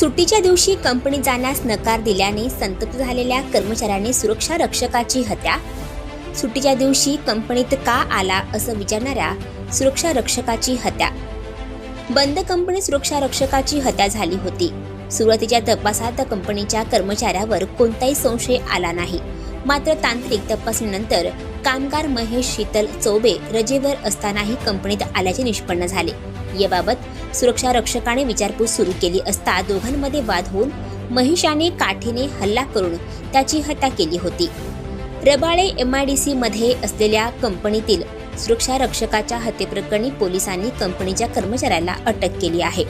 सुट्टीच्या दिवशी कंपनीत जाण्यास नकार दिल्याने संतप्त झालेल्या कर्मचाऱ्याने सुरक्षा रक्षकाची हत्या. सुट्टीच्या दिवशी कंपनीत का आला असं विचारणाऱ्या सुरक्षा रक्षकाची हत्या. बंद कंपनी सुरक्षा रक्षकाची हत्या झाली होती. सुरुवातीच्या तपासात कंपनीच्या कर्मचाऱ्यावर कोणताही संशय आला नाही. मात्र तांत्रिक तपासणीनंतर कामगार महेश शीतल चौबे रजेवर असतानाही कंपनीत आल्याचे निष्पन्न झाले. याबाबत सुरक्षा रक्षकाने विचारपूस सुरू केली असता दोघांमध्ये वाद होऊन महिषाने काठीने हल्ला करून त्याची हत्या केली होती. रबाळे एमआयडीसी मध्ये असलेल्या कंपनीतील सुरक्षा रक्षकाच्या हत्येप्रकरणी पोलिसांनी कंपनीच्या कर्मचाऱ्याला अटक केली आहे.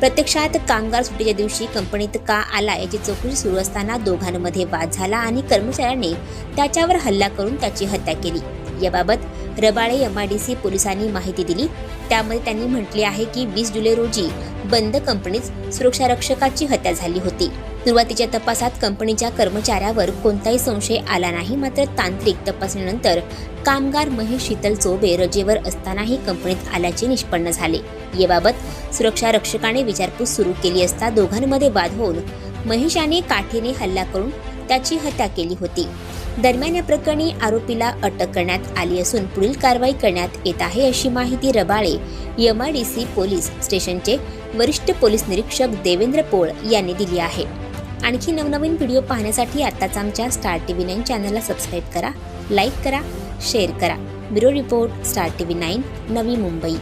प्रत्यक्षात कामगार सुट्टीच्या दिवशी कंपनीत का आला याची चौकशी सुरू असताना दोघांमध्ये वाद झाला आणि कर्मचाऱ्याने त्याच्यावर हल्ला करून त्याची हत्या केली. याबाबत रबाळे एमआयडीसी पोलिसांनी माहिती दिली. त्यामध्ये त्यांनी म्हटले आहे की वीस जुलै रोजी बंद कंपनीत सुरक्षारक्षकाची हत्या झाली होती. सुरुवातीच्या तपासात कंपनीच्या कर्मचाऱ्यावर कोणताही संशय आला नाही मात्र तांत्रिक तपासणीनंतर कामगार महेश शीतल चोबे रजेवर असतानाही कंपनीत आल्याचे निष्पन्न झाले. याबाबत सुरक्षा रक्षकाने विचारपूस सुरू केली असता दोघांमध्ये वाद होऊन महेशाने काठीने हल्ला करून त्याची हत्या केली होती. दरम्यान या प्रकरणी आरोपीला अटक करण्यात आली असून पुढील कारवाई करण्यात येत आहे अशी माहिती रबाळे एमआयडीसी पोलीस स्टेशनचे वरिष्ठ पोलीस निरीक्षक देवेंद्र पोळ यांनी दिली आहे. आणखी नवनवीन व्हिडिओ पाहण्यासाठी आत्ताच आमच्या स्टार टी व्ही नाईन चॅनलला सबस्क्राईब करा लाईक करा शेअर करा. Bureau report Star T V nine Navi Mumbai.